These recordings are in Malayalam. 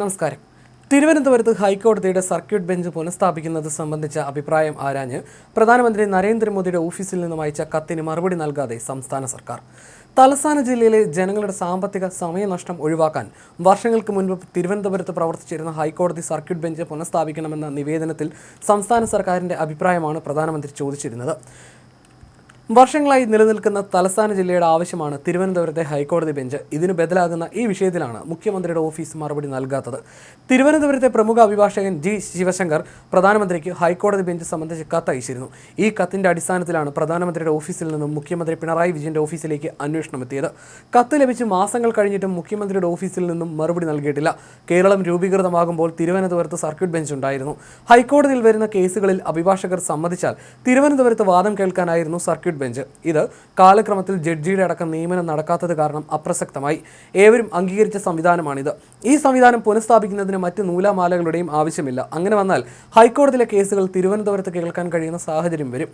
നമസ്കാരം. തിരുവനന്തപുരത്ത് ഹൈക്കോടതിയുടെ സർക്യൂട്ട് ബെഞ്ച് പുനഃസ്ഥാപിക്കുന്നത് സംബന്ധിച്ച അഭിപ്രായം ആരാഞ്ഞ് പ്രധാനമന്ത്രി നരേന്ദ്രമോദിയുടെ ഓഫീസിൽ നിന്നും അയച്ച കത്തിന് മറുപടി നൽകാതെ സംസ്ഥാന സർക്കാർ. തലസ്ഥാന ജില്ലയിലെ ജനങ്ങളുടെ സാമ്പത്തിക സമയനഷ്ടം ഒഴിവാക്കാൻ വർഷങ്ങൾക്ക് മുൻപ് തിരുവനന്തപുരത്ത് പ്രവർത്തിച്ചിരുന്ന ഹൈക്കോടതി സർക്യൂട്ട് ബെഞ്ച് പുനഃസ്ഥാപിക്കണമെന്ന നിവേദനത്തിൽ സംസ്ഥാന സർക്കാരിന്റെ അഭിപ്രായമാണ് പ്രധാനമന്ത്രി ചോദിച്ചിരുന്നത്. വർഷങ്ങളായി നിലനിൽക്കുന്ന തലസ്ഥാന ജില്ലയുടെ ആവശ്യമാണ് തിരുവനന്തപുരത്തെ ഹൈക്കോടതി ബെഞ്ച്. ഇതിന് ബദലാകുന്ന ഈ വിഷയത്തിലാണ് മുഖ്യമന്ത്രിയുടെ ഓഫീസ് മറുപടി നൽകാത്തത്. തിരുവനന്തപുരത്തെ പ്രമുഖ അഭിഭാഷകൻ ജി ശിവശങ്കർ പ്രധാനമന്ത്രിക്ക് ഹൈക്കോടതി ബെഞ്ച് സംബന്ധിച്ച് കത്തയച്ചിരുന്നു. ഈ കത്തിന്റെ അടിസ്ഥാനത്തിലാണ് പ്രധാനമന്ത്രിയുടെ ഓഫീസിൽ നിന്നും മുഖ്യമന്ത്രി പിണറായി വിജയന്റെ ഓഫീസിലേക്ക് അന്വേഷണം എത്തിയത്. കത്ത് ലഭിച്ച് മാസങ്ങൾ കഴിഞ്ഞിട്ടും മുഖ്യമന്ത്രിയുടെ ഓഫീസിൽ നിന്നും മറുപടി നൽകിയിട്ടില്ല. കേരളം രൂപീകൃതമാകുമ്പോൾ തിരുവനന്തപുരത്ത് സർക്യൂട്ട് ബെഞ്ച് ഉണ്ടായിരുന്നു. ഹൈക്കോടതിയിൽ വരുന്ന കേസുകളിൽ അഭിഭാഷകർ സമ്മതിച്ചാൽ തിരുവനന്തപുരത്ത് വാദം കേൾക്കാനായിരുന്നു സർക്യൂട്ട് ബെഞ്ച്. ഇത് കാലക്രമത്തിൽ ജഡ്ജിയുടെ അടക്കം നിയമനം നടക്കാത്തത് കാരണം അപ്രസക്തമായി. ഏവരും അംഗീകരിച്ച സംവിധാനമാണിത്. ഈ സംവിധാനം പുനഃസ്ഥാപിക്കുന്നതിന് മറ്റ് നൂലാമാലകളുടെയും ആവശ്യമില്ല. അങ്ങനെ വന്നാൽ ഹൈക്കോടതിയിലെ കേസുകൾ തിരുവനന്തപുരത്ത് കേൾക്കാൻ കഴിയുന്ന സാഹചര്യം വരും.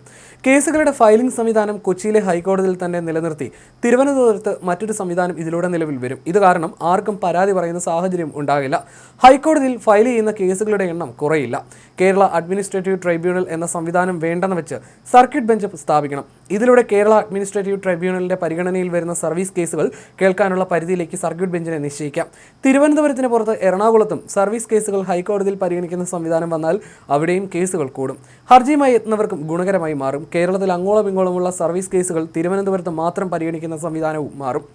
കേസുകളുടെ ഫയലിംഗ് സംവിധാനം കൊച്ചിയിലെ ഹൈക്കോടതിയിൽ തന്നെ നിലനിർത്തി തിരുവനന്തപുരത്ത് മറ്റൊരു സംവിധാനം ഇതിലൂടെ നിലവിൽ വരും. ഇത് കാരണം ആർക്കും പരാതി പറയുന്ന സാഹചര്യം ഉണ്ടാകില്ല. ഹൈക്കോടതിയിൽ ഫയൽ ചെയ്യുന്ന കേസുകളുടെ എണ്ണം കുറയില്ല. കേരള അഡ്മിനിസ്ട്രേറ്റീവ് ട്രൈബ്യൂണൽ എന്ന സംവിധാനം വേണ്ടെന്ന് വെച്ച് സർക്യൂട്ട് ബെഞ്ച് സ്ഥാപിക്കണം. ഇതിലൂടെ കേരള അഡ്മിനിസ്ട്രേറ്റീവ് ട്രൈബ്യൂണലിന്റെ പരിഗണനയിൽ വരുന്ന സർവീസ് കേസുകൾ കേൾക്കാനുള്ള പരിധിയിലേക്ക് സർക്യൂട്ട് ബെഞ്ചിനെ നിശ്ചയിക്കാം. തിരുവനന്തപുരത്തിന് പുറത്ത് എറണാകുളത്തും സർവീസ് കേസുകൾ ഹൈക്കോടതിയിൽ പരിഗണിക്കുന്ന സംവിധാനം വന്നാൽ അവിടെയും കേസുകൾ കൂടും. ഹർജിയുമായി എത്തുന്നവർക്കും ഗുണകരമായി മാറും. കേരളത്തിൽ അങ്ങോളം ഇങ്ങോളമുള്ള സർവീസ് കേസുകൾ തിരുവനന്തപുരത്ത് മാത്രം പരിഗണിക്കുന്ന സംവിധാനവും മാറും.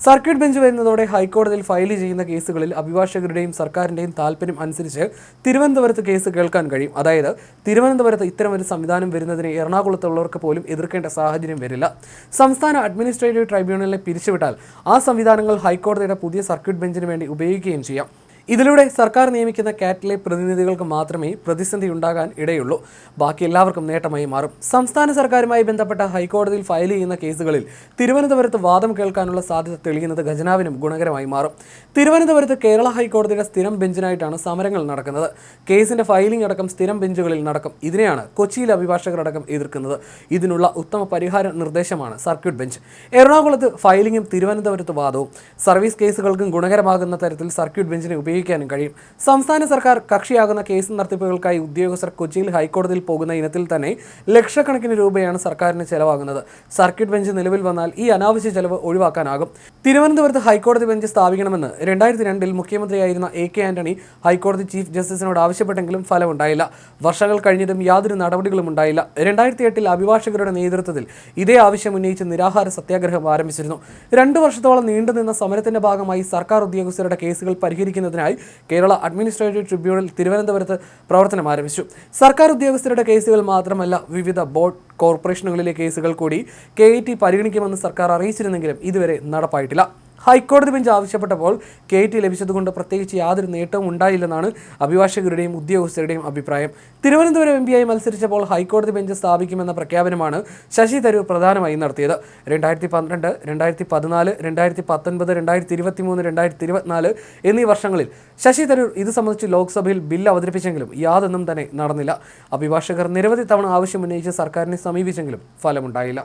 സർക്യൂട്ട് ബെഞ്ച് വരുന്നതോടെ ഹൈക്കോടതിയിൽ ഫയൽ ചെയ്യുന്ന കേസുകളിൽ അഭിഭാഷകരുടെയും സർക്കാരിന്റെയും താല്പര്യം അനുസരിച്ച് തിരുവനന്തപുരത്ത് കേസ് കേൾക്കാൻ കഴിയും. അതായത് തിരുവനന്തപുരത്ത് ഇത്തരമൊരു സംവിധാനം വരുന്നതിനെ എറണാകുളത്തുള്ളവർക്ക് പോലും എതിർക്കേണ്ട സാഹചര്യം വരില്ല. സംസ്ഥാന അഡ്മിനിസ്ട്രേറ്റീവ് ട്രൈബ്യൂണലിനെ പിരിച്ചുവിട്ടാൽ ആ സംവിധാനങ്ങൾ ഹൈക്കോടതിയുടെ പുതിയ സർക്യൂട്ട് ബെഞ്ചിന് വേണ്ടി ഉപയോഗിക്കുകയും ചെയ്യാം. ഇതിലൂടെ സർക്കാർ നിയമിക്കുന്ന കാറ്റിലെ പ്രതിനിധികൾക്ക് മാത്രമേ പ്രതിസന്ധി ഉണ്ടാകാൻ ഇടയുള്ളൂ. ബാക്കി എല്ലാവർക്കും നേട്ടമായി മാറും. സംസ്ഥാന സർക്കാരുമായി ബന്ധപ്പെട്ട ഹൈക്കോടതിയിൽ ഫയൽ ചെയ്യുന്ന കേസുകളിൽ തിരുവനന്തപുരത്ത് വാദം കേൾക്കാനുള്ള സാധ്യത തെളിയുന്നത് ഖജനാവിനും ഗുണകരമായി മാറും. തിരുവനന്തപുരത്ത് കേരള ഹൈക്കോടതിയുടെ സ്ഥിരം ബെഞ്ചിനായിട്ടാണ് സമരങ്ങൾ നടക്കുന്നത്. കേസിന്റെ ഫയലിംഗ് അടക്കം സ്ഥിരം ബെഞ്ചുകളിൽ നടക്കും. ഇതിനെയാണ് കൊച്ചിയിലെ അഭിഭാഷകരടക്കം എതിർക്കുന്നത്. ഇതിനുള്ള ഉത്തമ പരിഹാര നിർദ്ദേശമാണ് സർക്യൂട്ട് ബെഞ്ച്. എറണാകുളത്ത് ഫയലിംഗും തിരുവനന്തപുരത്ത് വാദവും. സർവീസ് കേസുകൾക്കും ഗുണകരമാകുന്ന തരത്തിൽ സർക്യൂട്ട് ബെഞ്ചിനെ ഉപയോഗിക്കാനും കഴിയും. സംസ്ഥാന സർക്കാർ കക്ഷിയാകുന്ന കേസ് നടത്തിപ്പുകൾക്കായി ഉദ്യോഗസ്ഥർ കൊച്ചിയിൽ ഹൈക്കോടതിയിൽ പോകുന്ന ഇനത്തിൽ തന്നെ ലക്ഷക്കണക്കിന് രൂപയാണ് സർക്കാരിന് ചെലവാകുന്നത്. സർക്യൂട്ട് ബെഞ്ച് നിലവിൽ വന്നാൽ ഈ അനാവശ്യ ചെലവ് ഒഴിവാക്കാനാകും. തിരുവനന്തപുരത്ത് ഹൈക്കോടതി ബെഞ്ച് സ്ഥാപിക്കണമെന്ന് രണ്ടായിരത്തി രണ്ടിൽ മുഖ്യമന്ത്രിയായിരുന്ന എ കെ ആന്റണി ഹൈക്കോടതി ചീഫ് ജസ്റ്റിസിനോട് ആവശ്യപ്പെട്ടെങ്കിലും ഫലമുണ്ടായില്ല. വർഷങ്ങൾ കഴിഞ്ഞിട്ടും യാതൊരു നടപടികളും ഉണ്ടായില്ല. രണ്ടായിരത്തി എട്ടിൽ അഭിഭാഷകരുടെ നേതൃത്വത്തിൽ ഇതേ ആവശ്യം ഉന്നയിച്ച് നിരാഹാര സത്യാഗ്രഹം ആരംഭിച്ചിരുന്നു. രണ്ടു വർഷത്തോളം നീണ്ടുനിന്ന സമരത്തിന്റെ ഭാഗമായി സർക്കാർ ഉദ്യോഗസ്ഥരുടെ കേസുകൾ പരിഹരിക്കുന്നതിനായി കേരള അഡ്മിനിസ്ട്രേറ്റീവ് ട്രിബ്യൂണൽ തിരുവനന്തപുരത്ത് പ്രവർത്തനം ആരംഭിച്ചു. സർക്കാർ ഉദ്യോഗസ്ഥരുടെ കേസുകൾ മാത്രമല്ല വിവിധ ബോർഡ് കോർപ്പറേഷനുകളിലെ കേസുകൾ കൂടി കെ പരിഗണിക്കുമെന്ന് സർക്കാർ അറിയിച്ചിരുന്നെങ്കിലും ഇതുവരെ നടപ്പായിട്ടില്ല. ഹൈക്കോടതി ബെഞ്ച് ആവശ്യപ്പെട്ടപ്പോൾ കെ ടി ലഭിച്ചതുകൊണ്ട് പ്രത്യേകിച്ച് യാതൊരു നേട്ടവും ഉണ്ടായില്ലെന്നാണ് അഭിഭാഷകരുടെയും ഉദ്യോഗസ്ഥരുടെയും അഭിപ്രായം. തിരുവനന്തപുരം എം പിയായി മത്സരിച്ചപ്പോൾ ഹൈക്കോടതി ബെഞ്ച് സ്ഥാപിക്കുമെന്ന പ്രഖ്യാപനമാണ് ശശി തരൂർ പ്രധാനമായി നടത്തിയത്. രണ്ടായിരത്തി പന്ത്രണ്ട് രണ്ടായിരത്തി പതിനാല് രണ്ടായിരത്തി പത്തൊൻപത് രണ്ടായിരത്തി ഇരുപത്തി മൂന്ന് രണ്ടായിരത്തി ഇരുപത്തിനാല് എന്നീ വർഷങ്ങളിൽ ശശി തരൂർ ഇത് സംബന്ധിച്ച് ലോക്സഭയിൽ ബില്ല് അവതരിപ്പിച്ചെങ്കിലും യാതൊന്നും തന്നെ നടന്നില്ല. അഭിഭാഷകർ നിരവധി തവണ ആവശ്യമുന്നയിച്ച് സർക്കാരിനെ സമീപിച്ചെങ്കിലും ഫലമുണ്ടായില്ല.